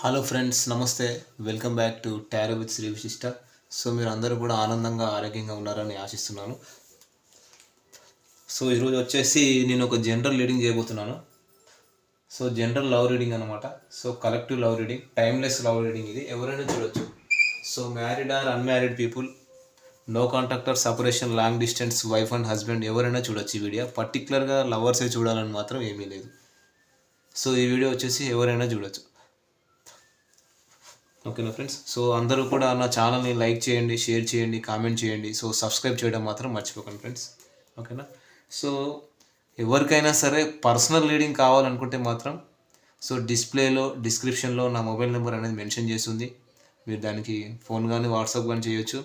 Hello friends నమస్తే. Welcome back to tarot with Shri Vishishta so మీరు అందరూ కూడా ఆనందంగా ఆరోగ్యంగా ఉన్నారని ఆశిస్తున్నాను. సో ఈరోజు వచ్చేసి నేను ఒక జనరల్ రీడింగ్ చేయబోతున్నాను. సో జనరల్ లవ్ రీడింగ్ అనమాట so collective love reading timeless love reading ఇది. ఎవరైనా చూడొచ్చు. So married or unmarried people no contact or separation long distance wife and husband ఎవరైనా చూడొచ్చు ఈ వీడియో పర్టికులర్గా లవర్సే చూడాలని మాత్రం ఏమీ లేదు. సో ఈ వీడియో వచ్చేసి ఎవరైనా చూడొచ్చు. ఓకేనా ఫ్రెండ్స్? సో అందరూ కూడా నా ఛానల్ని లైక్ చేయండి షేర్ చేయండి కామెంట్ చేయండి. సో సబ్స్క్రైబ్ చేయడం మాత్రం మర్చిపోకండి ఫ్రెండ్స్. ఓకేనా? సో ఎవరికైనా సరే పర్సనల్ రీడింగ్ కావాలనుకుంటే మాత్రం సో డిస్ప్లేలో డిస్క్రిప్షన్లో నా మొబైల్ నెంబర్ అనేది మెన్షన్ చేస్తుంది. మీరు దానికి ఫోన్ కానీ వాట్సాప్ కానీ చేయొచ్చు.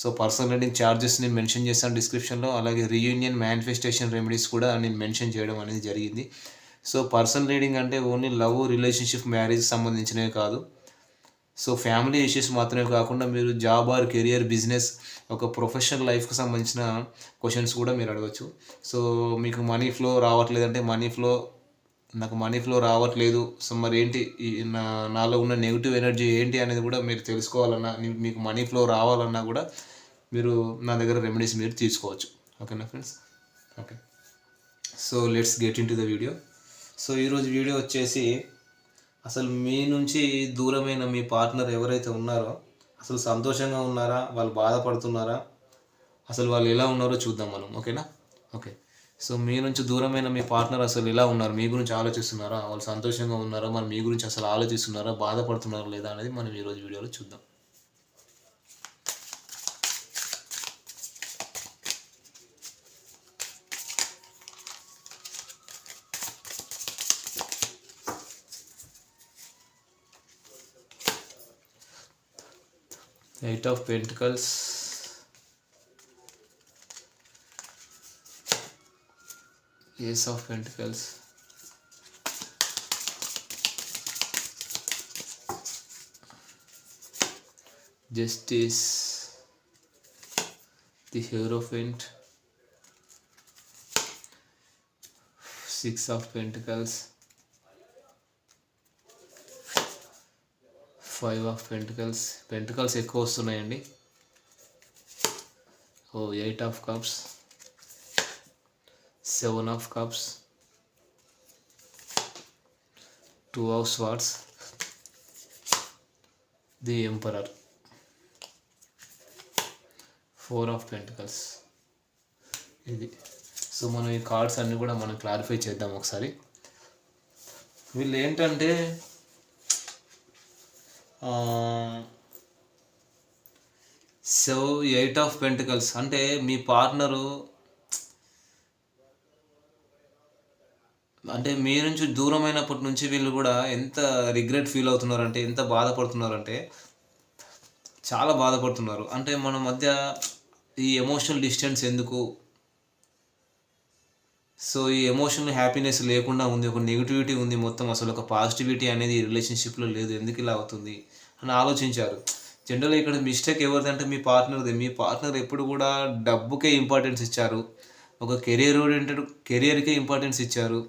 సో పర్సనల్ రీడింగ్ ఛార్జెస్ నేను మెన్షన్ చేస్తాను డిస్క్రిప్షన్లో. అలాగే రీయూనియన్ మేనిఫెస్టేషన్ రెమెడీస్ కూడా నేను మెన్షన్ చేయడం అనేది జరిగింది. సో పర్సనల్ రీడింగ్ అంటే ఓన్లీ లవ్ రిలేషన్షిప్ మ్యారేజ్ సంబంధించినవి కాదు. సో ఫ్యామిలీ ఇష్యూస్ మాత్రమే కాకుండా మీరు జాబ్ ఆర్ కెరియర్ బిజినెస్ ఒక ప్రొఫెషనల్ లైఫ్కి సంబంధించిన క్వశ్చన్స్ కూడా మీరు అడగచ్చు. సో మీకు మనీ ఫ్లో రావట్లేదంటే మనీ ఫ్లో నాకు మనీ ఫ్లో రావట్లేదు. సో మరి ఏంటి నా నాలో ఉన్న నెగిటివ్ ఎనర్జీ ఏంటి అనేది కూడా మీరు తెలుసుకోవాలన్నా మీకు మనీ ఫ్లో రావాలన్నా కూడా మీరు నా దగ్గర రెమెడీస్ మీరు తీసుకోవచ్చు. ఓకేనా friends? Okay. So let's get in to the video. So ఈరోజు వీడియో వచ్చేసి అసలు మీ నుంచి దూరమైన మీ పార్ట్నర్ ఎవరైతే ఉన్నారో అసలు సంతోషంగా ఉన్నారా? వాళ్ళు బాధపడుతున్నారా? అసలు వాళ్ళు ఎలా ఉన్నారో చూద్దాం మనం ఓకేనా? ఓకే. సో మీ నుంచి దూరమైన మీ పార్ట్నర్ అసలు ఎలా ఉన్నారు? మీ గురించి ఆలోచిస్తున్నారా? వాళ్ళు సంతోషంగా ఉన్నారా? మరి మీ గురించి అసలు ఆలోచిస్తున్నారా? బాధపడుతున్నారా లేదా అనేది మనం ఈరోజు వీడియోలో చూద్దాం. eight of pentacles. Ace of pentacles. Justice. The hierophant six of pentacles. Five of pentacles pentacles ఎక్కువ వస్తున్నాయండి. ఓ eight of cups seven of cups two of swords the emperor four of pentacles ఇది. సో మనం ఈ cards అన్నీ కూడా మనం clarify చేద్దాం ఒకసారి. వీళ్ళు ఏంటంటే సో ఎయిట్ ఆఫ్ పెంటికల్స్ అంటే మీ పార్ట్నరు అంటే మీ నుంచి దూరమైనప్పటి నుంచి వీళ్ళు కూడా ఎంత రిగ్రెట్ ఫీల్ అవుతున్నారంటే ఎంత బాధపడుతున్నారంటే చాలా బాధపడుతున్నారు. అంటే మన మధ్య ఈ ఎమోషనల్ డిస్టెన్స్ ఎందుకు? సో ఈ ఎమోషనల్ హ్యాపీనెస్ లేకుండా ఉంది ఒక నెగిటివిటీ ఉంది మొత్తం. అసలు ఒక పాజిటివిటీ అనేది ఈ రిలేషన్షిప్లో లేదు. ఎందుకు ఇలా అవుతుంది అని ఆలోచించారు. జనరల్గా ఇక్కడ మిస్టేక్ ఎవరిదంటే మీ పార్ట్నర్ది మీ పార్ట్నర్ ఎప్పుడు కూడా డబ్బుకే ఇంపార్టెన్స్ ఇచ్చారు. ఒక కెరియర్ ఓరియంటెడ్ కెరియర్కే ఇంపార్టెన్స్ ఇచ్చారు.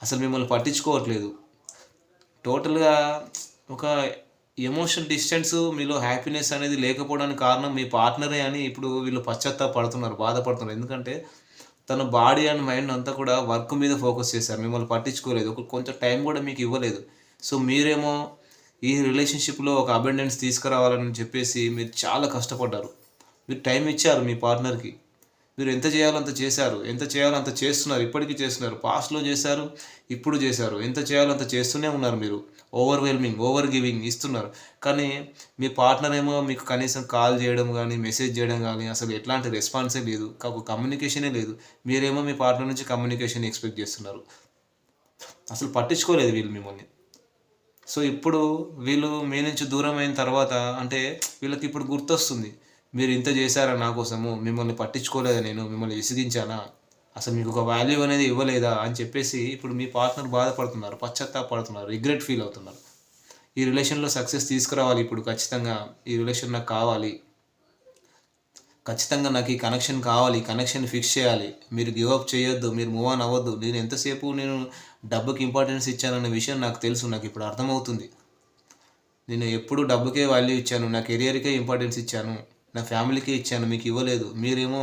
అసలు మిమ్మల్ని పట్టించుకోవట్లేదు. టోటల్గా ఒక ఎమోషనల్ డిస్టెన్స్ మీలో హ్యాపీనెస్ అనేది లేకపోవడానికి కారణం మీ పార్ట్నరే అని ఇప్పుడు వీళ్ళు పశ్చాత్తాపడుతున్నారు బాధపడుతున్నారు. ఎందుకంటే తన బాడీ అండ్ మైండ్ అంతా కూడా వర్క్ మీద ఫోకస్ చేశారు. మిమ్మల్ని పట్టించుకోలేదు. ఒక కొంచెం టైం కూడా మీకు ఇవ్వలేదు. సో మీరేమో ఈ రిలేషన్షిప్లో ఒక అబెండెన్స్ తీసుకురావాలని చెప్పేసి మీరు చాలా కష్టపడ్డారు. మీరు టైం ఇచ్చారు మీ పార్ట్నర్కి. మీరు ఎంత చేయాలో అంత చేశారు. ఎంత చేయాలో అంత చేస్తున్నారు. ఇప్పటికీ చేస్తున్నారు. పాస్ట్లో చేశారు ఇప్పుడు చేశారు. ఎంత చేయాలో అంత చేస్తూనే ఉన్నారు మీరు. ఓవర్వెల్మింగ్ ఓవర్ గివింగ్ ఇస్తున్నారు. కానీ మీ పార్ట్నర్ ఏమో మీకు కనీసం కాల్ చేయడం కానీ మెసేజ్ చేయడం కానీ అసలు ఎట్లాంటి రెస్పాన్సే లేదు. ఒక కమ్యూనికేషనే లేదు. మీరేమో మీ పార్ట్నర్ నుంచి కమ్యూనికేషన్ ఎక్స్పెక్ట్ చేస్తున్నారు. అసలు పట్టించుకోలేదు వీళ్ళు మిమ్మల్ని. సో ఇప్పుడు వీళ్ళు మీ నుంచి దూరం అయిన తర్వాత అంటే వీళ్ళకి ఇప్పుడు గుర్తొస్తుంది. మీరు ఇంత చేశారా నా కోసము? మిమ్మల్ని పట్టించుకోలేదా నేను? మిమ్మల్ని విసిగించానా? అసలు మీకు ఒక వాల్యూ అనేది ఇవ్వలేదా అని చెప్పేసి ఇప్పుడు మీ పార్ట్నర్ బాధపడుతున్నారు పశ్చాత్తాపడుతున్నారు రిగ్రెట్ ఫీల్ అవుతున్నారు. ఈ రిలేషన్లో సక్సెస్ తీసుకురావాలి ఇప్పుడు ఖచ్చితంగా ఈ రిలేషన్ నాకు కావాలి. ఖచ్చితంగా నాకు ఈ కనెక్షన్ కావాలి కనెక్షన్ ఫిక్స్ చేయాలి. మీరు గివ్ అప్ చేయొద్దు మీరు మూవ్ ఆన్ అవ్వద్దు. నేను ఎంతసేపు నేను డబ్బుకి ఇంపార్టెన్స్ ఇచ్చానన్న విషయం నాకు తెలుసు నాకు ఇప్పుడు అర్థమవుతుంది. నేను ఎప్పుడు డబ్బుకే వాల్యూ ఇచ్చాను నా కెరియర్కే ఇంపార్టెన్స్ ఇచ్చాను నా ఫ్యామిలీకే ఇచ్చాను మీకు ఇవ్వలేదు. మీరేమో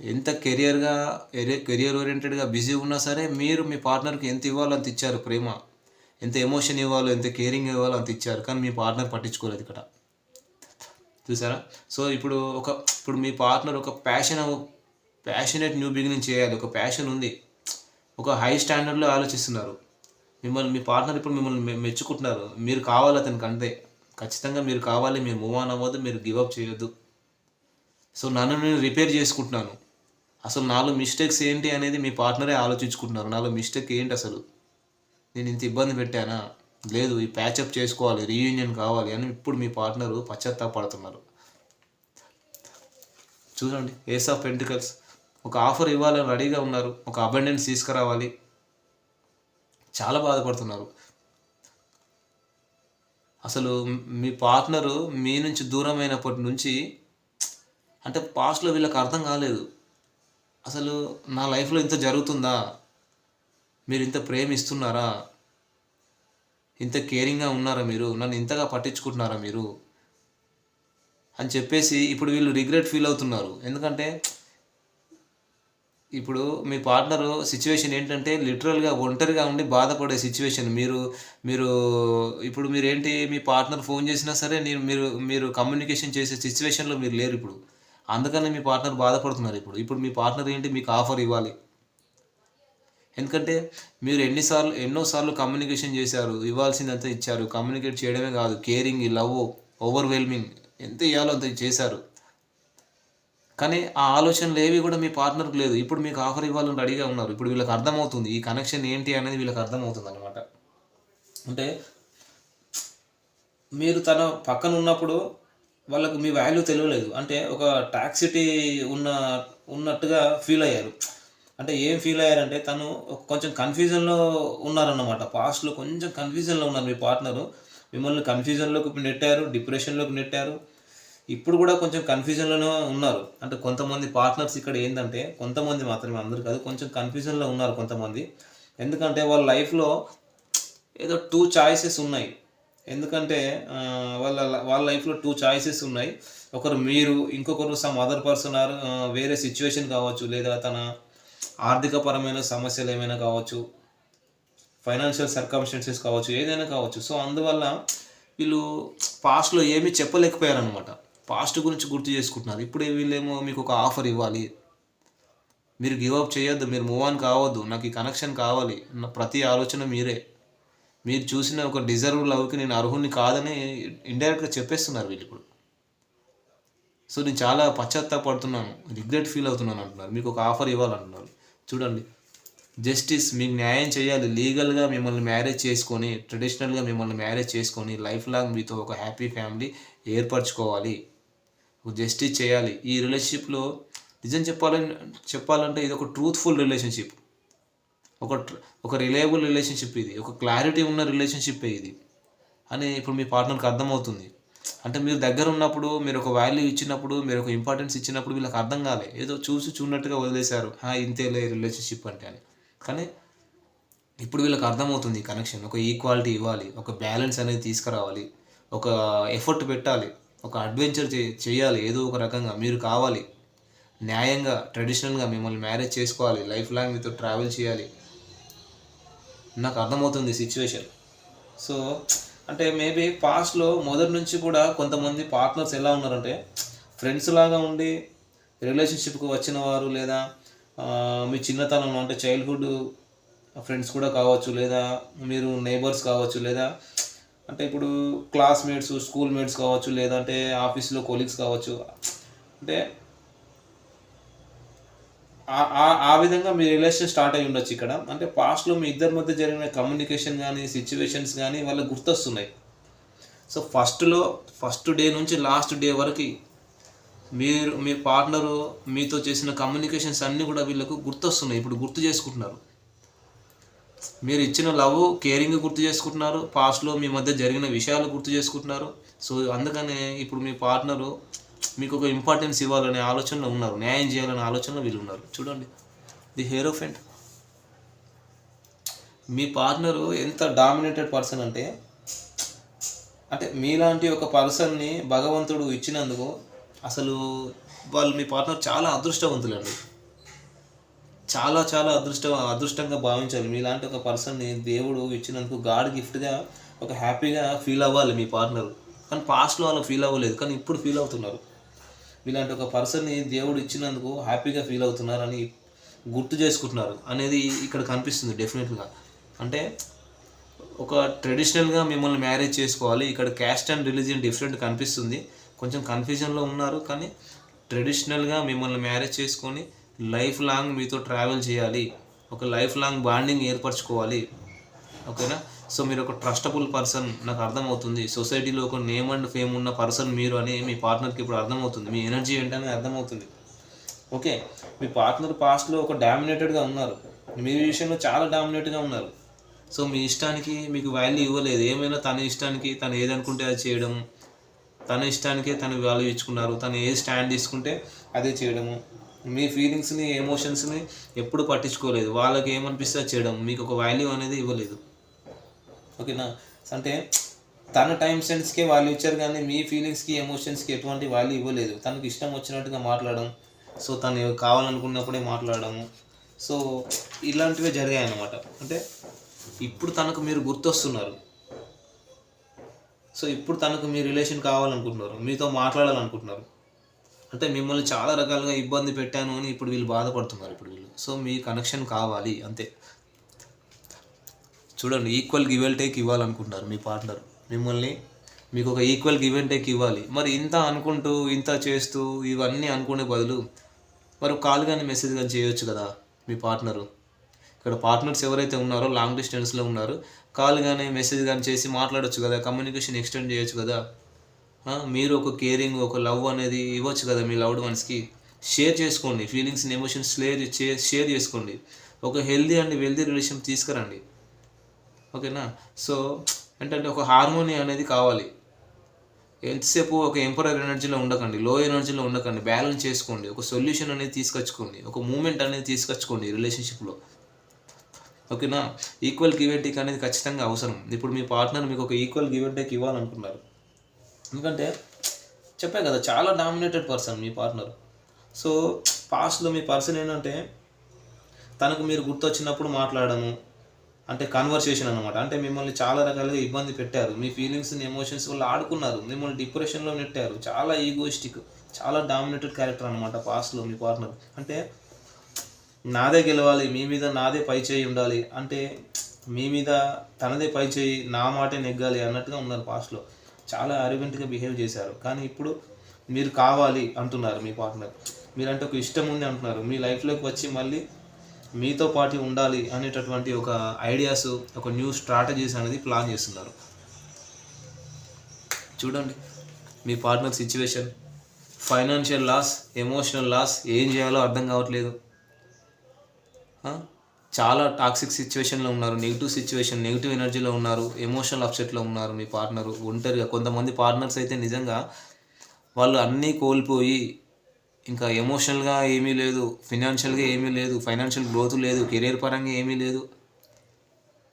ఎంత కెరియర్గా కెరియర్ ఓరియంటెడ్గా బిజీ ఉన్నా సరే మీరు మీ పార్ట్నర్కి ఎంత ఇవ్వాలో అంత ఇచ్చారు ప్రేమ. ఎంత ఎమోషన్ ఇవ్వాలో ఎంత కేరింగ్ ఇవ్వాలో అంత ఇచ్చారు. కానీ మీ పార్ట్నర్ పట్టించుకోలేదు ఇక్కడ. చూసారా? సో ఇప్పుడు ఒక ఇప్పుడు మీ పార్ట్నర్ ఒక ప్యాషన్ ప్యాషనేట్ న్యూ బిగినింగ్ చేయాలి. ఒక ప్యాషన్ ఉంది. ఒక హై స్టాండర్డ్లో ఆలోచిస్తున్నారు. మిమ్మల్ని మీ పార్ట్నర్ ఇప్పుడు మిమ్మల్ని మెచ్చుకుంటున్నారు. మీరు కావాలి అతనికి అంతే. ఖచ్చితంగా మీరు కావాలి. మీరు మూవ్ ఆన్ అవ్వద్దు. మీరు గివ్ అప్ చేయొద్దు. సో నన్ను నేను రిపేర్ చేసుకుంటున్నాను. అసలు నాలో మిస్టేక్స్ ఏంటి అనేది మీ పార్ట్నరే ఆలోచించుకుంటున్నారు? నాలో మిస్టేక్ ఏంటి అసలు? నేను ఇంత ఇబ్బంది పెట్టానా? లేదు ఈ ప్యాచప్ చేసుకోవాలి రీయూనియన్ కావాలి అని ఇప్పుడు మీ పార్ట్నరు పశ్చాత్తాపడుతున్నారు. చూడండి ఏస్ ఆఫ్ పెంటికల్స్ ఒక ఆఫర్ ఇవ్వాలని రెడీగా ఉన్నారు. ఒక అబెండెన్స్ తీసుకురావాలి. చాలా బాధపడుతున్నారు. అసలు మీ పార్ట్నరు మీ నుంచి దూరమైనప్పటి నుంచి అంటే పాస్ట్లో వీళ్ళకి అర్థం కాలేదు. అసలు నా లైఫ్లో ఇంత జరుగుతుందా? మీరు ఇంత ప్రేమిస్తున్నారా? ఇంత కేరింగ్గా ఉన్నారా మీరు? నన్ను ఇంతగా పట్టించుకుంటున్నారా మీరు? అని చెప్పేసి ఇప్పుడు వీళ్ళు రిగ్రెట్ ఫీల్ అవుతున్నారు. ఎందుకంటే ఇప్పుడు మీ పార్ట్నర్ సిచ్యువేషన్ ఏంటంటే లిటరల్గా ఒంటరిగా ఉండి బాధపడే సిచ్యువేషన్. మీరు మీరు ఇప్పుడు మీరు ఏంటి మీ పార్ట్నర్ ఫోన్ చేసినా సరే నేను మీరు మీరు కమ్యూనికేషన్ చేసే సిచ్యువేషన్లో మీరు లేరు ఇప్పుడు. అందుకనే మీ పార్ట్నర్ బాధపడుతున్నారు ఇప్పుడు. ఇప్పుడు మీ పార్ట్నర్ ఏంటి? మీకు ఆఫర్ ఇవ్వాలి. ఎందుకంటే మీరు ఎన్నిసార్లు ఎన్నోసార్లు కమ్యూనికేషన్ చేశారు ఇవ్వాల్సిందంతా ఇచ్చారు. కమ్యూనికేట్ చేయడమే కాదు కేరింగ్ లవ్ ఓవర్వెల్మింగ్ ఎంత ఇవ్వాలో అంత చేశారు. కానీ ఆ ఆలోచనలు ఏవి కూడా మీ పార్ట్నర్కి లేదు. ఇప్పుడు మీకు ఆఫర్ ఇవ్వాలని రెడీగా ఉన్నారు. ఇప్పుడు వీళ్ళకి అర్థమవుతుంది. ఈ కనెక్షన్ ఏంటి అనేది వీళ్ళకి అర్థమవుతుంది అనమాట అంటే మీరు తన పక్కన ఉన్నప్పుడు వాళ్ళకు మీ వాల్యూ తెలియలేదు. అంటే ఒక టాక్సిటీ ఉన్న ఉన్నట్టుగా ఫీల్ అయ్యారు. అంటే ఏం ఫీల్ అయ్యారంటే తను కొంచెం కన్ఫ్యూజన్లో ఉన్నారన్నమాట. పాస్ట్లో కొంచెం కన్ఫ్యూజన్లో ఉన్నారు మీ పార్ట్నరు మిమ్మల్ని కన్ఫ్యూజన్లోకి నెట్టారు డిప్రెషన్లోకి నెట్టారు. ఇప్పుడు కూడా కొంచెం కన్ఫ్యూజన్లోనే ఉన్నారు. అంటే కొంతమంది పార్ట్నర్స్ ఇక్కడ ఏంటంటే కొంతమంది మాత్రమే అందరు కాదు కొంచెం కన్ఫ్యూజన్లో ఉన్నారు కొంతమంది. ఎందుకంటే వాళ్ళ లైఫ్లో ఏదో టూ చాయిసెస్ ఉన్నాయి. ఎందుకంటే వాళ్ళ వాళ్ళ లైఫ్లో టూ చాయిసెస్ ఉన్నాయి. ఒకరు మీరు ఇంకొకరు సమ్ అదర్ పర్సన్ ఆర్ వేరే సిచ్యువేషన్ కావచ్చు లేదా తన ఆర్థికపరమైన సమస్యలు ఏమైనా కావచ్చు ఫైనాన్షియల్ సర్కమ్స్టెన్సెస్ కావచ్చు ఏదైనా కావచ్చు. సో అందువల్ల వీళ్ళు పాస్ట్లో ఏమీ చెప్పలేకపోయారనమాట పాస్ట్ గురించి గుర్తు చేసుకుంటున్నారు. ఇప్పుడు వీళ్ళేమో మీకు ఒక ఆఫర్ ఇవ్వాలి. మీరు గివ్ అప్ చేయొద్దు మీరు మూవ్ ఆన్ కావద్దు. నాకు ఈ కనెక్షన్ కావాలి. నా ప్రతి ఆలోచన మీరే. మీరు చూసిన ఒక డిజర్వ్ లవ్కి నేను అర్హుని కాదని ఇండైరెక్ట్గా చెప్పేస్తున్నారు వీళ్ళు ఇప్పుడు సో నేను చాలా పశ్చాత్తాపడుతున్నాను రిగ్రెట్ ఫీల్ అవుతున్నాను అంటున్నారు. మీకు ఒక ఆఫర్ ఇవ్వాలంటున్నారు. చూడండి. జస్టిస్ మీకు న్యాయం చేయాలి. లీగల్గా మిమ్మల్ని మ్యారేజ్ చేసుకొని ట్రెడిషనల్గా మిమ్మల్ని మ్యారేజ్ చేసుకొని లైఫ్ లాంగ్ మీతో ఒక హ్యాపీ ఫ్యామిలీ ఏర్పరచుకోవాలి. ఒక జస్టిస్ చేయాలి. ఈ రిలేషన్షిప్లో నిజం చెప్పాలని చెప్పాలంటే ఇది ఒక ట్రూత్ఫుల్ రిలేషన్షిప్ ఒక ఒక రిలయబుల్ రిలేషన్షిప్ ఇది ఒక క్లారిటీ ఉన్న రిలేషన్షిప్ ఇది. అని ఇప్పుడు మీ పార్ట్నర్కి అర్థమవుతుంది. అంటే మీరు దగ్గర ఉన్నప్పుడు మీరు ఒక వాల్యూ ఇచ్చినప్పుడు మీరు ఒక ఇంపార్టెన్స్ ఇచ్చినప్పుడు వీళ్ళకి అర్థం కాలే. ఏదో చూసి చూడనట్టుగా వదిలేశారు. "హా, ఇంతేలే రిలేషన్షిప్ అంటే అని. కానీ ఇప్పుడు వీళ్ళకి అర్థమవుతుంది కనెక్షన్ ఒక ఈక్వాలిటీ ఇవ్వాలి ఒక బ్యాలెన్స్ అనేది తీసుకురావాలి ఒక ఎఫర్ట్ పెట్టాలి ఒక అడ్వెంచర్ చే చేయాలి ఏదో ఒక రకంగా. మీరు కావాలి. న్యాయంగా ట్రెడిషనల్గా మిమ్మల్ని మ్యారేజ్ చేసుకోవాలి లైఫ్ లాంగ్ మీతో ట్రావెల్ చేయాలి. నాకు అర్థమవుతుంది సిచ్యువేషన్ సో అంటే మేబీ పాస్ట్లో మొదటి నుంచి కూడా కొంతమంది పార్ట్నర్స్ ఎలా ఉన్నారంటే ఫ్రెండ్స్ లాగా ఉండి రిలేషన్షిప్కి వచ్చిన వారు లేదా మీ చిన్నతనంలో అంటే చైల్డ్హుడ్ ఫ్రెండ్స్ కూడా కావచ్చు లేదా మీరు నైబర్స్ కావచ్చు లేదా అంటే ఇప్పుడు క్లాస్మేట్స్ స్కూల్ మేట్స్ కావచ్చు లేదంటే ఆఫీస్లో కొలీగ్స్ కావచ్చు. అంటే ఆ- విధంగా మీ రిలేషన్ స్టార్ట్ అయి ఉండొచ్చు ఇక్కడ. అంటే పాస్ట్లో మీ ఇద్దరి మధ్య జరిగిన కమ్యూనికేషన్ కానీ సిచ్యువేషన్స్ కానీ వాళ్ళకి గుర్తొస్తున్నాయి. సో ఫస్ట్లో ఫస్ట్ డే నుంచి లాస్ట్ డే వరకు మీరు మీ పార్ట్నరు మీతో చేసిన కమ్యూనికేషన్స్ అన్నీ కూడా వీళ్ళకు గుర్తొస్తున్నాయి. ఇప్పుడు గుర్తు చేసుకుంటున్నారు. మీరు ఇచ్చిన లవ్ కేరింగ్ గుర్తు చేసుకుంటున్నారు. పాస్ట్లో మీ మధ్య జరిగిన విషయాలు గుర్తు చేసుకుంటున్నారు. సో అందుకనే ఇప్పుడు మీ పార్ట్నరు మీకు ఒక ఇంపార్టెన్స్ ఇవ్వాలనే ఆలోచనలో ఉన్నారు న్యాయం చేయాలనే ఆలోచనలో వీళ్ళు ఉన్నారు. చూడండి ది హేరోఫెంట్. మీ పార్ట్నరు ఎంత డామినేటెడ్ పర్సన్ అంటే అంటే మీలాంటి ఒక పర్సన్ని భగవంతుడు ఇచ్చినందుకు అసలు వాళ్ళు మీ పార్ట్నర్ చాలా అదృష్టవంతులండి. చాలా చాలా అదృష్ట అదృష్టంగా భావించాలి. మీలాంటి ఒక పర్సన్ని దేవుడు ఇచ్చినందుకు గాడ్ గిఫ్ట్గా ఒక హ్యాపీగా ఫీల్ అవ్వాలి మీ పార్ట్నర్. కానీ పాస్ట్లో అలా ఫీల్ అవ్వలేదు. కానీ ఇప్పుడు ఫీల్ అవుతున్నారు. ఇలాంటి ఒక పర్సన్ని దేవుడు ఇచ్చినందుకు హ్యాపీగా ఫీల్ అవుతున్నారని గుర్తు చేసుకుంటున్నారు అనేది ఇక్కడ కనిపిస్తుంది డెఫినెట్గా. అంటే ఒక ట్రెడిషనల్గా మిమ్మల్ని మ్యారేజ్ చేసుకోవాలి ఇక్కడ క్యాస్ట్ అండ్ రిలీజియన్ డిఫరెంట్ కనిపిస్తుంది. కొంచెం కన్ఫ్యూజన్లో ఉన్నారు కానీ ట్రెడిషనల్గా మిమ్మల్ని మ్యారేజ్ చేసుకొని లైఫ్ లాంగ్ మీతో ట్రావెల్ చేయాలి ఒక లైఫ్ లాంగ్ బాండింగ్ ఏర్పరచుకోవాలి. ఓకేనా? సో మీరు ఒక ట్రస్టబుల్ పర్సన్ నాకు అర్థమవుతుంది. సొసైటీలో ఒక నేమ్ అండ్ ఫేమ్ ఉన్న పర్సన్ మీరు అని మీ పార్ట్నర్కి ఇప్పుడు అర్థమవుతుంది. మీ ఎనర్జీ ఏంటని అర్థమవుతుంది. ఓకే మీ పార్ట్నర్ పాస్ట్లో ఒక డామినేటెడ్గా ఉన్నారు. మీ విషయంలో చాలా డామినేట్గా ఉన్నారు. సో మీ ఇష్టానికి మీకు వాల్యూ ఇవ్వలేదు. ఏమైనా తన ఇష్టానికి తను ఏదనుకుంటే అది చేయడం తన ఇష్టానికే తను వాల్యూ ఇచ్చుకున్నారు తను ఏ స్టాండ్ తీసుకుంటే అదే చేయడము. మీ ఫీలింగ్స్ని ఎమోషన్స్ని ఎప్పుడు పట్టించుకోలేదు. వాళ్ళకి ఏమనిపిస్తే అది చేయడం. మీకు ఒక వాల్యూ అనేది ఇవ్వలేదు. ఓకేనా? అంటే తన టైం సెన్స్కే వాళ్ళు ఇచ్చారు కానీ మీ ఫీలింగ్స్కి ఎమోషన్స్కి ఎటువంటి వాల్యూ ఇవ్వలేదు. తనకు ఇష్టం వచ్చినట్టుగా మాట్లాడడం సో తను కావాలనుకున్నప్పుడే మాట్లాడము సో ఇలాంటివే జరిగాయి అన్నమాట అంటే ఇప్పుడు తనకు మీరు గుర్తొస్తున్నారు. సో ఇప్పుడు తనకు మీ రిలేషన్ కావాలనుకుంటున్నారు. మీతో మాట్లాడాలనుకుంటున్నారు. అంటే మిమ్మల్ని చాలా రకాలుగా ఇబ్బంది పెట్టాను అని ఇప్పుడు వీళ్ళు బాధపడుతున్నారు ఇప్పుడు వీళ్ళు. సో మీ కనెక్షన్ కావాలి అంతే. చూడండి ఈక్వల్ గివ్ అండ్ టేక్ ఇవ్వాలనుకుంటారు మీ పార్ట్నర్ మిమ్మల్ని మీకు ఒక ఈక్వల్ గివ్ అండ్ టేక్ ఇవ్వాలి. మరి ఇంత అనుకుంటూ ఇంత చేస్తూ ఇవన్నీ అనుకునే బదులు మరి కాల్ కానీ మెసేజ్ కానీ చేయొచ్చు కదా మీ పార్ట్నరు ఇక్కడ పార్ట్నర్స్ ఎవరైతే ఉన్నారో లాంగ్ డిస్టెన్స్లో ఉన్నారు కాల్ కానీ మెసేజ్ కానీ చేసి మాట్లాడొచ్చు కదా కమ్యూనికేషన్ ఎక్స్టెండ్ చేయొచ్చు కదా. మీరు ఒక కేరింగ్ ఒక లవ్ అనేది ఇవ్వచ్చు కదా మీ లవ్డ్ వన్స్కి షేర్ చేసుకోండి ఫీలింగ్స్ని ఎమోషన్స్ షేర్ షేర్ చేసుకోండి. ఒక హెల్దీ అండ్ వెల్దీ రిలేషన్ తీసుకురండి. ఓకేనా? సో ఏంటంటే ఒక హార్మోని అనేది కావాలి. ఎంతసేపు ఒక ఎంపరర్ ఎనర్జీలో ఉండకండి లో ఎనర్జీలో ఉండకండి బ్యాలెన్స్ చేసుకోండి ఒక సొల్యూషన్ అనేది తీసుకొచ్చుకోండి ఒక మూమెంట్ అనేది తీసుకొచ్చుకోండి రిలేషన్షిప్లో. ఓకేనా? ఈక్వల్ గివ్ అండ్ టేక్ అనేది ఖచ్చితంగా అవసరం. ఇప్పుడు మీ పార్ట్నర్ మీకు ఒక ఈక్వల్ గివ్ అండ్ టేక్ ఇవ్వాలనుకున్నారు. ఎందుకంటే చెప్పా కదా చాలా డామినేటెడ్ పర్సన్ మీ పార్ట్నర్. సో పాస్ట్లో మీ పర్సన్ ఏంటంటే తనకు మీరు గుర్తొచ్చినప్పుడు మాట్లాడము అంటే కన్వర్సేషన్ అనమాట అంటే మిమ్మల్ని చాలా రకాలుగా ఇబ్బంది పెట్టారు. మీ ఫీలింగ్స్ని ఎమోషన్స్ వల్ల ఆడుకున్నారు. మిమ్మల్ని డిప్రెషన్లో నెట్టారు. చాలా ఈగోయిస్టిక్ చాలా డామినేటెడ్ క్యారెక్టర్ అనమాట పాస్ట్లో మీ పార్ట్నర్ అంటే నాదే గెలవాలి మీ మీద నాదే పై చేయి ఉండాలి. అంటే మీ మీద తనదే పై చేయి నా మాటే నెగ్గాలి అన్నట్టుగా ఉన్నారు పాస్ట్లో చాలా అరిగెంట్గా బిహేవ్ చేశారు. కానీ ఇప్పుడు మీరు కావాలి అంటున్నారు మీ పార్ట్నర్ మీరంటే ఒక ఇష్టం ఉంది అంటున్నారు. మీ లైఫ్లోకి వచ్చి మళ్ళీ మీతో పాటు ఉండాలి అనేటటువంటి ఒక ఐడియాస్ ఒక న్యూ స్ట్రాటజీస్ అనేది ప్లాన్ చేస్తున్నారు. చూడండి మీ partner situation financial loss emotional loss ఏం చేయాలో అర్థం కావట్లేదు. చాలా టాక్సిక్ సిచ్యువేషన్లో ఉన్నారు నెగిటివ్ సిచ్యువేషన్ నెగిటివ్ ఎనర్జీలో ఉన్నారు ఎమోషనల్ అప్సెట్లో ఉన్నారు మీ పార్ట్నర్ ఒంటరిగా. కొంతమంది పార్ట్నర్స్ అయితే నిజంగా వాళ్ళు అన్నీ కోల్పోయి ఇంకా ఎమోషనల్గా ఏమీ లేదు ఫినాన్షియల్గా ఏమీ లేదు ఫైనాన్షియల్ గ్రోత్ లేదు కెరీర్ పరంగా ఏమీ లేదు.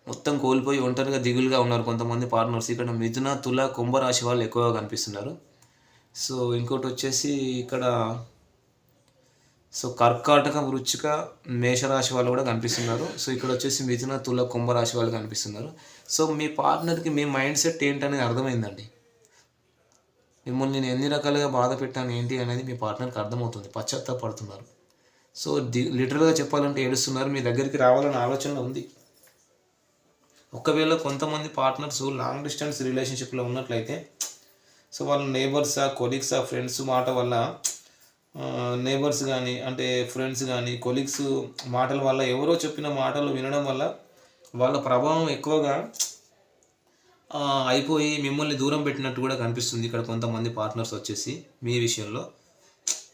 మొత్తం కోల్పోయి ఒంటరిగా దిగులుగా ఉన్నారు కొంతమంది పార్ట్నర్స్ ఇక్కడ మిథున తుల కుంభరాశి వాళ్ళు ఎక్కువగా కనిపిస్తున్నారు. సో ఇంకోటి వచ్చేసి ఇక్కడ సో కర్కాటక వృచ్చిక మేషరాశి వాళ్ళు కూడా కనిపిస్తున్నారు. సో ఇక్కడ వచ్చేసి మిథున తుల కుంభరాశి వాళ్ళు కనిపిస్తున్నారు. సో మీ పార్ట్నర్కి మీ మైండ్ సెట్ ఏంటనేది అర్థమైందండి. మిమ్మల్ని నేను ఎన్ని రకాలుగా బాధ పెట్టాను ఏంటి అనేది మీ పార్ట్నర్కి అర్థమవుతుంది పశ్చాత్తాపడుతున్నారు. సో ది లిటరల్గా చెప్పాలంటే ఏడుస్తున్నారు మీ దగ్గరికి రావాలనే ఆలోచన ఉంది. ఒకవేళ కొంతమంది పార్ట్నర్స్ లాంగ్ డిస్టెన్స్ రిలేషన్షిప్లో ఉన్నట్లయితే సో వాళ్ళ నేబర్సా కొలీగ్సా ఫ్రెండ్స్ మాట వల్ల నేబర్స్ కానీ అంటే ఫ్రెండ్స్ కానీ కొలీగ్స్ మాటల వల్ల ఎవరో చెప్పిన మాటలు వినడం వల్ల వాళ్ళ ప్రభావం ఎక్కువగా అయిపోయి మిమ్మల్ని దూరం పెట్టినట్టు కూడా కనిపిస్తుంది ఇక్కడ కొంతమంది పార్ట్నర్స్ వచ్చేసి మీ విషయంలో.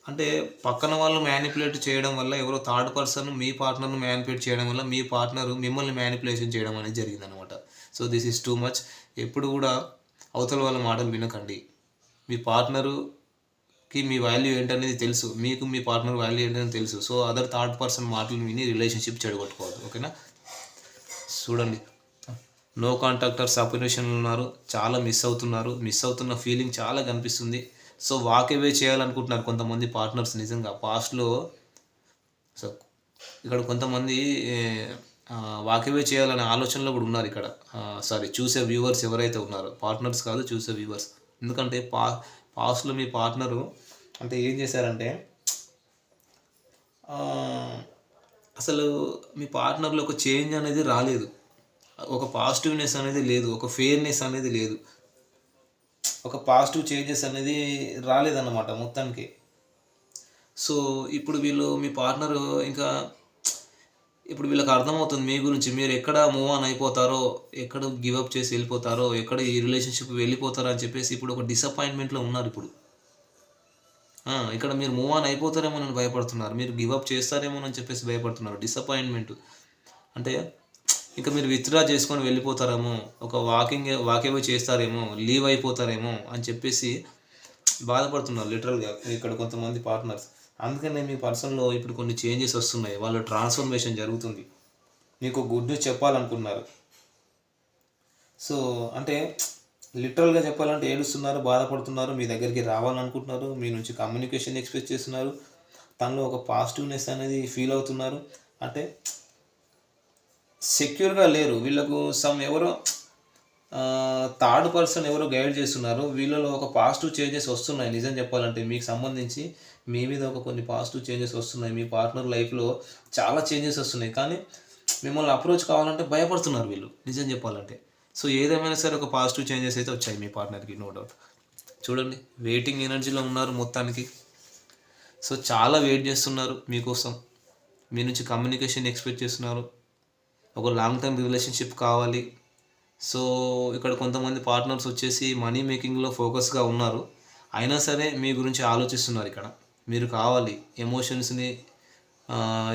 అంటే పక్కన వాళ్ళు మ్యానిపులేట్ చేయడం వల్ల ఎవరో థర్డ్ పర్సన్ మీ పార్ట్నర్ను మ్యానిపులేట్ చేయడం వల్ల మీ పార్ట్నర్ మిమ్మల్ని మ్యానిపులేషన్ చేయడం అనేది జరిగింది అనమాట so this is too much ఎప్పుడు కూడా అవతల వాళ్ళ మాటలు వినకండి. మీ పార్ట్నరుకి మీ వాల్యూ ఏంటనేది తెలుసు. మీకు మీ పార్ట్నర్ వాల్యూ ఏంటనేది తెలుసు. సో అదర్ థర్డ్ పర్సన్ మాటలు విని రిలేషన్షిప్ చెడగొట్టుకోవద్దు. ఓకేనా చూడండి. నో కాంటాక్టర్ సపరేషన్లు ఉన్నారు. చాలా మిస్ అవుతున్నారు. మిస్ అవుతున్న ఫీలింగ్ చాలా కనిపిస్తుంది. సో వాక్ అవే చేయాలనుకుంటున్నారు కొంతమంది పార్ట్నర్స్ నిజంగా. పాస్ట్లో సో ఇక్కడ కొంతమంది వాక్ అవే చేయాలనే ఆలోచనలో కూడా ఉన్నారు ఇక్కడ. సారీ చూసే వ్యూవర్స్ ఎవరైతే ఉన్నారో పార్ట్నర్స్ కాదు చూసే వ్యూవర్స్ ఎందుకంటే పా పాస్ట్లో మీ పార్ట్నరు అంటే ఏం చేశారంటే అసలు మీ పార్ట్నర్లో ఒక చేంజ్ అనేది రాలేదు. ఒక పాజిటివ్నెస్ అనేది లేదు ఒక ఫేర్నెస్ అనేది లేదు. ఒక పాజిటివ్ చేంజెస్ అనేది రాలేదన్నమాట మొత్తానికి. సో ఇప్పుడు వీళ్ళు మీ పార్ట్నర్ ఇంకా ఇప్పుడు వీళ్ళకి అర్థమవుతుంది మీ గురించి. మీరు ఎక్కడ మూవ్ ఆన్ అయిపోతారో ఎక్కడ గివప్ చేసి వెళ్ళిపోతారో ఎక్కడ ఈ రిలేషన్షిప్ వెళ్ళిపోతారో అని చెప్పేసి ఇప్పుడు ఒక డిసప్పాయింట్మెంట్లో ఉన్నారు ఇప్పుడు. ఇక్కడ మీరు మూవ్ ఆన్ అయిపోతారేమో అని భయపడుతున్నారు. మీరు గివప్ చేస్తారేమో అని చెప్పేసి భయపడుతున్నారు. డిసప్పాయింట్మెంట్ అంటే ఇంకా మీరు విత్డ్రా చేసుకొని వెళ్ళిపోతారేమో ఒక వాకింగ్ వాకేవో చేస్తారేమో లీవ్ అయిపోతారేమో అని చెప్పేసి బాధపడుతున్నారు లిటరల్గా ఇక్కడ కొంతమంది పార్ట్నర్స్ అందుకనే మీ పర్సన్లో ఇప్పుడు కొన్ని చేంజెస్ వస్తున్నాయి. వాళ్ళ ట్రాన్స్ఫర్మేషన్ జరుగుతుంది. మీకు గుడ్ న్యూస్ చెప్పాలనుకున్నారు. సో అంటే లిటరల్గా చెప్పాలంటే ఏడుస్తున్నారు బాధపడుతున్నారు మీ దగ్గరికి రావాలనుకుంటున్నారు మీ నుంచి కమ్యూనికేషన్ ఎక్స్పెక్ట్ చేస్తున్నారు తనలో ఒక పాజిటివ్నెస్ అనేది ఫీల్ అవుతున్నారు. అంటే సెక్యూర్గా లేరు. వీళ్ళకు సమ్ ఎవరో థర్డ్ పర్సన్ ఎవరో గైడ్ చేస్తున్నారు. వీళ్ళలో ఒక పాజిటివ్ చేంజెస్ వస్తున్నాయి. నిజం చెప్పాలంటే మీకు సంబంధించి మీ మీద ఒక కొన్ని పాజిటివ్ చేంజెస్ వస్తున్నాయి. మీ పార్ట్నర్ లైఫ్లో చాలా చేంజెస్ వస్తున్నాయి. కానీ మిమ్మల్ని అప్రోచ్ కావాలంటే భయపడుతున్నారు వీళ్ళు. నిజం చెప్పాలంటే. సో ఏదేమైనా సరే ఒక పాజిటివ్ చేంజెస్ అయితే వచ్చాయి మీ పార్ట్నర్కి నో డౌట్. చూడండి వెయిటింగ్ ఎనర్జీలో ఉన్నారు మొత్తానికి. సో చాలా వెయిట్ చేస్తున్నారు మీకోసం. మీ నుంచి కమ్యూనికేషన్ ఎక్స్పెక్ట్ చేస్తున్నారు. ఒక లాంగ్ టర్మ్ రిలేషన్షిప్ కావాలి. సో ఇక్కడ కొంతమంది పార్ట్నర్స్ వచ్చేసి మనీ మేకింగ్లో ఫోకస్గా ఉన్నారు. అయినా సరే మీ గురించి ఆలోచిస్తున్నారు ఇక్కడ. మీరు కావాలి. ఎమోషన్స్ని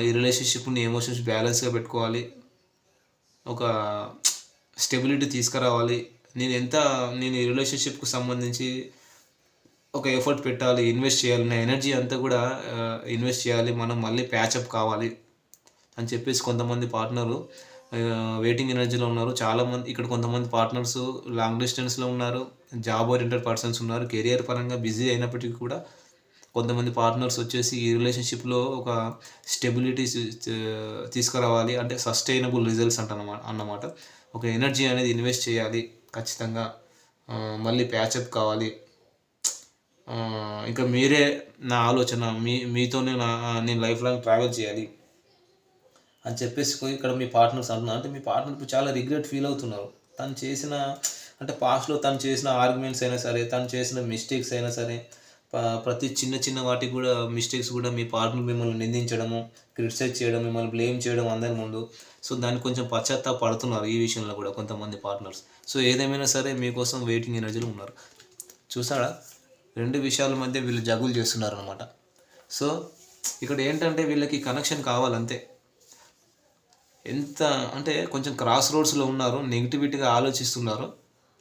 ఈ రిలేషన్షిప్ని ఎమోషన్స్ బ్యాలెన్స్గా పెట్టుకోవాలి. ఒక స్టెబిలిటీ తీసుకురావాలి. నేను ఎంత నేను ఈ రిలేషన్షిప్కి సంబంధించి ఒక ఎఫర్ట్ పెట్టాలి ఇన్వెస్ట్ చేయాలి నా ఎనర్జీ అంతా కూడా ఇన్వెస్ట్ చేయాలి. మనం మళ్ళీ ప్యాచప్ కావాలి. అని చెప్పేసి కొంతమంది పార్ట్నరు వెయిటింగ్ ఎనర్జీలో ఉన్నారు. చాలామంది ఇక్కడ కొంతమంది పార్ట్నర్స్ లాంగ్ డిస్టెన్స్లో ఉన్నారు. జాబ్ ఓరియంటెడ్ పర్సన్స్ ఉన్నారు. కెరియర్ పరంగా బిజీ అయినప్పటికీ కూడా కొంతమంది పార్ట్నర్స్ వచ్చేసి ఈ రిలేషన్షిప్లో ఒక స్టెబిలిటీ తీసుకురావాలి. అంటే సస్టైనబుల్ రిజల్ట్స్ అంట అన్నమాట. ఒక ఎనర్జీ అనేది ఇన్వెస్ట్ చేయాలి ఖచ్చితంగా. మళ్ళీ ప్యాచప్ కావాలి. ఇంకా మీరే నా ఆలోచన మీ మీతోనే నా నేను లైఫ్ లాంగ్ ట్రావెల్ చేయాలి. అని చెప్పేసి పోయి ఇక్కడ మీ పార్ట్నర్స్ అంటున్నారు. అంటే మీ పార్ట్నర్ ఇప్పుడు చాలా రిగ్రెట్ ఫీల్ అవుతున్నారు. తను చేసిన అంటే పాస్ట్లో తను చేసిన ఆర్గ్యుమెంట్స్ అయినా సరే తను చేసిన మిస్టేక్స్ అయినా సరే ప్రతి చిన్న చిన్న వాటికి కూడా మిస్టేక్స్ కూడా మీ పార్ట్నర్ మిమ్మల్ని నిందించడము క్రిటిసైజ్ చేయడం మిమ్మల్ని బ్లేమ్ చేయడం అందరి ముందు. సో దానికి కొంచెం పశ్చాత్తాప పడుతున్నారు ఈ విషయంలో కూడా కొంతమంది పార్ట్నర్స్ సో ఏదేమైనా సరే మీకోసం వెయిటింగ్ ఎనర్జీలో ఉన్నారు. చూసాడా రెండు విషయాల మధ్య వీళ్ళు జగులు చేస్తున్నారు అనమాట సో ఇక్కడ ఏంటంటే వీళ్ళకి కనెక్షన్ కావాలంతే. ఎంత అంటే కొంచెం క్రాస్ రోడ్స్లో ఉన్నారు నెగిటివిటీగా ఆలోచిస్తున్నారు.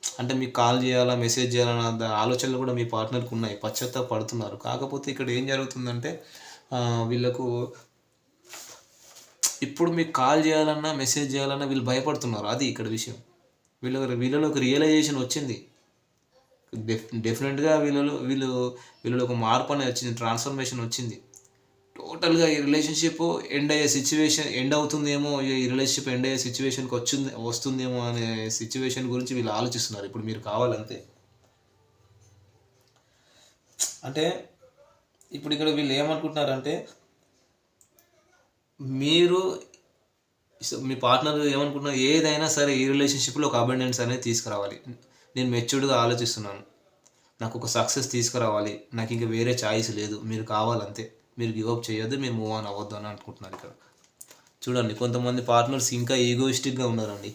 అంటే మీకు కాల్ చేయాలా మెసేజ్ చేయాలన్న ఆలోచనలు కూడా మీ పార్ట్నర్కి ఉన్నాయి పశ్చాత్తాప పడుతున్నారు. కాకపోతే ఇక్కడ ఏం జరుగుతుందంటే వీళ్ళకు ఇప్పుడు మీకు కాల్ చేయాలన్నా మెసేజ్ చేయాలన్నా వీళ్ళు భయపడుతున్నారు. అది ఇక్కడ విషయం. వీళ్ళ వీళ్ళలో ఒక రియలైజేషన్ వచ్చింది డెఫ్ డెఫినెట్గా వీళ్ళలో వీళ్ళు వీళ్ళలో ఒక మార్పు అనేది వచ్చింది ట్రాన్స్ఫర్మేషన్ వచ్చింది. టోటల్గా ఈ రిలేషన్షిప్ ఎండ్ అయ్యే సిచ్యువేషన్ ఎండ్ అవుతుందేమో ఈ రిలేషన్షిప్ ఎండ్ అయ్యే సిచ్యువేషన్కి వచ్చింది వస్తుందేమో అనే సిచ్యువేషన్ గురించి వీళ్ళు ఆలోచిస్తున్నారు. ఇప్పుడు మీరు కావాలంతే అంటే ఇప్పుడు ఇక్కడ వీళ్ళు ఏమనుకుంటున్నారంటే మీరు మీ పార్ట్నర్ ఏమనుకుంటున్నారు ఏదైనా సరే ఈ రిలేషన్షిప్లో ఒక అబండెన్స్ అనేది తీసుకురావాలి. నేను మెచ్యూర్డ్గా ఆలోచిస్తున్నాను. నాకు ఒక సక్సెస్ తీసుకురావాలి. నాకు ఇంకా వేరే ఛాయిస్ లేదు. మీరు కావాలంతే మీరు గివప్ చేయొద్దు మీరు మూవ్ ఆన్ అవ్వద్దు అని అనుకుంటున్నారు ఇక్కడ. చూడండి కొంతమంది పార్ట్నర్స్ ఇంకా ఈగోయిస్టిక్గా ఉన్నారండి.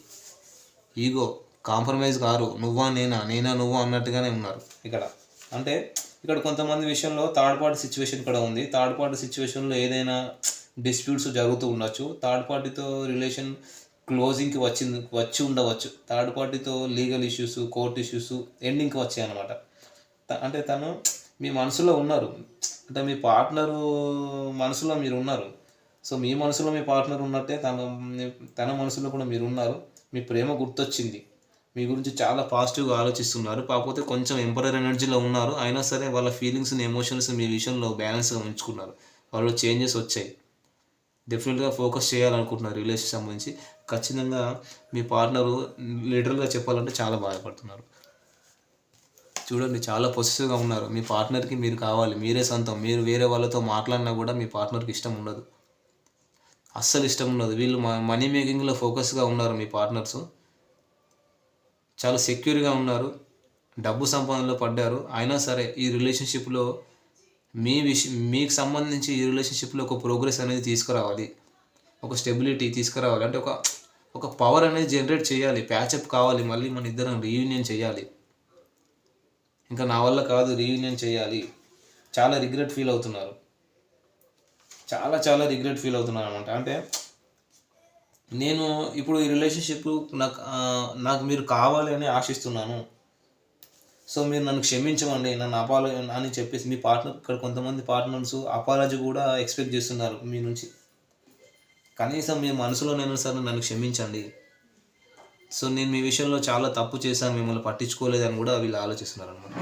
ఈగో కాంప్రమైజ్ కారు నువ్వా నేనా నేనా నువ్వా అన్నట్టుగానే ఉన్నారు ఇక్కడ. అంటే ఇక్కడ కొంతమంది విషయంలో థర్డ్ పార్టీ సిచ్యువేషన్ కూడా ఉంది. థర్డ్ పార్టీ సిచ్యువేషన్లో ఏదైనా డిస్ప్యూట్స్ జరుగుతూ ఉండొచ్చు. థర్డ్ పార్టీతో రిలేషన్ క్లోజింగ్కి వచ్చింది వచ్చి ఉండవచ్చు. థర్డ్ పార్టీతో లీగల్ ఇష్యూస్ కోర్ట్ ఇష్యూస్ ఎండింగ్కి వచ్చాయి అనమాట అంటే తను మీ మనసులో ఉన్నారు. అంటే మీ పార్ట్నరు మనసులో మీరు ఉన్నారు. సో మీ మనసులో మీ పార్ట్నర్ ఉన్నట్టే తన తన మనసులో కూడా మీరు ఉన్నారు. మీ ప్రేమ గుర్తొచ్చింది. మీ గురించి చాలా పాజిటివ్గా ఆలోచిస్తున్నారు. కాకపోతే కొంచెం ఎంపరర్ ఎనర్జీలో ఉన్నారు. అయినా సరే వాళ్ళ ఫీలింగ్స్ని ఎమోషన్స్ మీ విషయంలో బ్యాలెన్స్గా ఉంచుకున్నారు. వాళ్ళు చేంజెస్ వచ్చాయి. డెఫినెట్గా ఫోకస్ చేయాలనుకుంటున్నారు రిలేషన్ సంబంధించి. ఖచ్చితంగా మీ పార్ట్నరు లిటరల్గా చెప్పాలంటే చాలా బాధపడుతున్నారు. చూడండి చాలా పొసిటివ్గా ఉన్నారు. మీ పార్ట్నర్కి మీరు కావాలి మీరే సొంతం. మీరు వేరే వాళ్ళతో మాట్లాడినా కూడా మీ పార్ట్నర్కి ఇష్టం ఉండదు. అస్సలు ఇష్టం ఉండదు. వీళ్ళు మనీ మేకింగ్లో ఫోకస్గా ఉన్నారు మీ పార్ట్నర్స్ చాలా సెక్యూర్గా ఉన్నారు. డబ్బు సంపాదనలో పడ్డారు. అయినా సరే ఈ రిలేషన్షిప్లో మీ విష మీకు సంబంధించి ఈ రిలేషన్షిప్లో ఒక ప్రోగ్రెస్ అనేది తీసుకురావాలి. ఒక స్టెబిలిటీ తీసుకురావాలి. అంటే ఒక ఒక పవర్ అనేది జనరేట్ చేయాలి. ప్యాచప్ కావాలి. మళ్ళీ మన ఇద్దరం రీయూనియన్ చేయాలి. ఇంకా నా వల్ల కాదు రీయూనియన్ చేయాలి. చాలా రిగ్రెట్ ఫీల్ అవుతున్నారు. చాలా చాలా రిగ్రెట్ ఫీల్ అవుతున్నాను అనమాట అంటే నేను ఇప్పుడు ఈ రిలేషన్షిప్ నాకు నాకు మీరు కావాలి అని ఆశిస్తున్నాను. సో మీరు నన్ను క్షమించమండి. నన్ను అపాల అని చెప్పేసి మీ పార్ట్నర్ ఇక్కడ కొంతమంది పార్ట్నర్స్ అపాలజీ కూడా ఎక్స్పెక్ట్ చేస్తున్నారు మీ నుంచి. కనీసం మీ మనసులో నేను సార్ నన్ను క్షమించండి. సో నేను మీ విషయంలో చాలా తప్పు చేశాను మిమ్మల్ని పట్టించుకోలేదని కూడా వీళ్ళు ఆలోచిస్తున్నారు అనమాట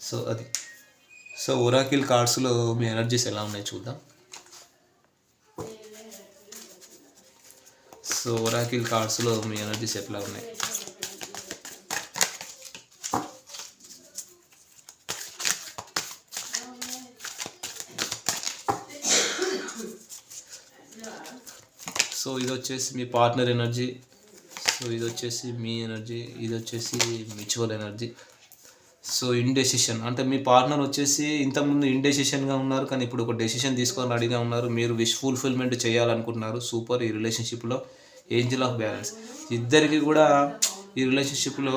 సో అది. సో ఒరాకిల్ కార్డ్స్లో మీ ఎనర్జీస్ ఎలా ఉన్నాయి చూద్దాం. సో ఒరాకిల్ కార్డ్స్లో మీ ఎనర్జీస్ ఎట్లా ఉన్నాయి? సో ఇది వచ్చేసి మీ పార్ట్నర్ ఎనర్జీ. సో ఇది వచ్చేసి మీ ఎనర్జీ ఇది వచ్చేసి మ్యూచువల్ ఎనర్జీ. సో ఇండెసిషన్ అంటే మీ పార్ట్నర్ వచ్చేసి ఇంతకుముందు ఇండెసిషన్గా ఉన్నారు కానీ ఇప్పుడు ఒక డెసిషన్ తీసుకొని రెడీగా ఉన్నారు. మీరు విష్ ఫుల్ఫిల్మెంట్ చేయాలనుకుంటున్నారు. సూపర్ ఈ రిలేషన్షిప్లో. Angel of balance. ఇద్దరికి కూడా ఈ రిలేషన్షిప్లో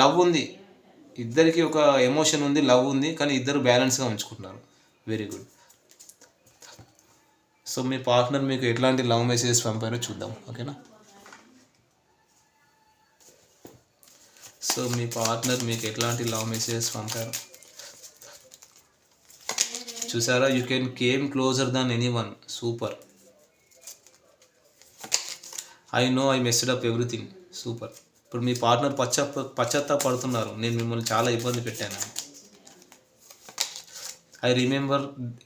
లవ్ ఉంది. ఇద్దరికి ఒక ఎమోషన్ ఉంది లవ్ ఉంది కానీ ఇద్దరు బ్యాలెన్స్గా ఉంచుకుంటున్నారు. Very good. సో మీ పార్ట్నర్ మీకు ఎట్లాంటి లవ్ మెసేజెస్ పంపారో చూద్దాం ఓకేనా? సో మీ పార్ట్నర్ మీకు ఎట్లాంటి లవ్ మెసేజెస్ పంపారు? చూసారా you can came closer than any one super. I know I messed up everything. Super. ఇప్పుడు మీ పార్ట్నర్ పశ్చాత్త పశ్చాత్తాపడుతున్నారు. నేను మిమ్మల్ని చాలా ఇబ్బంది పెట్టాను. I remember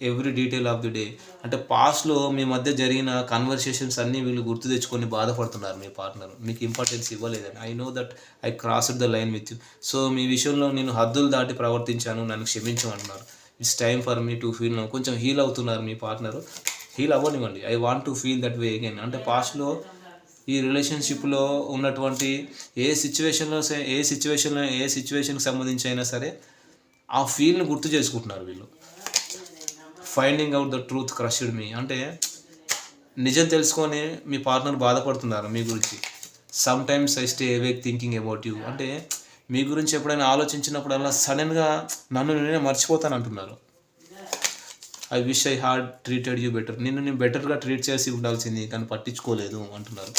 every detail of the day అంటే పాస్ట్లో మీ మధ్య జరిగిన కన్వర్సేషన్స్ అన్నీ వీళ్ళు గుర్తు తెచ్చుకొని బాధపడుతున్నారు మీ పార్ట్నర్ మీకు ఇంపార్టెన్స్ ఇవ్వలేదని. I know that I crossed the line with you so మీ విషయంలో నేను హద్దులు దాటి ప్రవర్తించాను. నన్ను క్షమించమంటున్నారు it's time for me to feel కొంచెం హీల్ అవుతున్నారు మీ పార్ట్నర్ హీల్ అవ్వనివ్వండి. I want to feel that way again అంటే పాస్ట్లో ఈ రిలేషన్షిప్లో ఉన్నటువంటి ఏ సిచ్యువేషన్లో ఏ సిచ్యువేషన్లో ఏ సిచ్యువేషన్కి సంబంధించి అయినా సరే ఆ ఫీల్ని గుర్తు చేసుకుంటున్నారు వీళ్ళు. Finding out the truth crushed me అంటే నిజం తెలుసుకొని మీ పార్ట్నర్ బాధపడుతున్నారు మీ గురించి. Sometimes I stay awake thinking about you అంటే మీ గురించి ఎప్పుడైనా ఆలోచించినప్పుడల్లా సడన్గా నన్ను నేనే మర్చిపోతాను అంటున్నారు. I wish I had treated you better నిన్ను నేను బెటర్గా ట్రీట్ చేసి ఉండాల్సింది కానీ పట్టించుకోలేదు అంటున్నారు.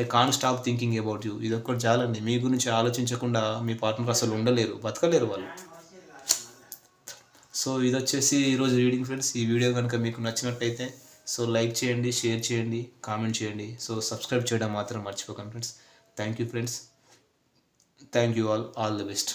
I can't stop thinking about you ఇది ఒక్కటి చాలండి. మీ గురించి ఆలోచించకుండా మీ పార్ట్నర్ అసలు ఉండలేరు బతకలేరు వాళ్ళు. సో ఇది వచ్చేసి ఈరోజు రీడింగ్ ఫ్రెండ్స్. ఈ వీడియో కనుక మీకు నచ్చినట్టయితే సో లైక్ చేయండి షేర్ చేయండి కామెంట్ చేయండి. సో సబ్స్క్రైబ్ చేయడం మాత్రం మర్చిపోకండి friends. Thank you friends. Thank you all all the best.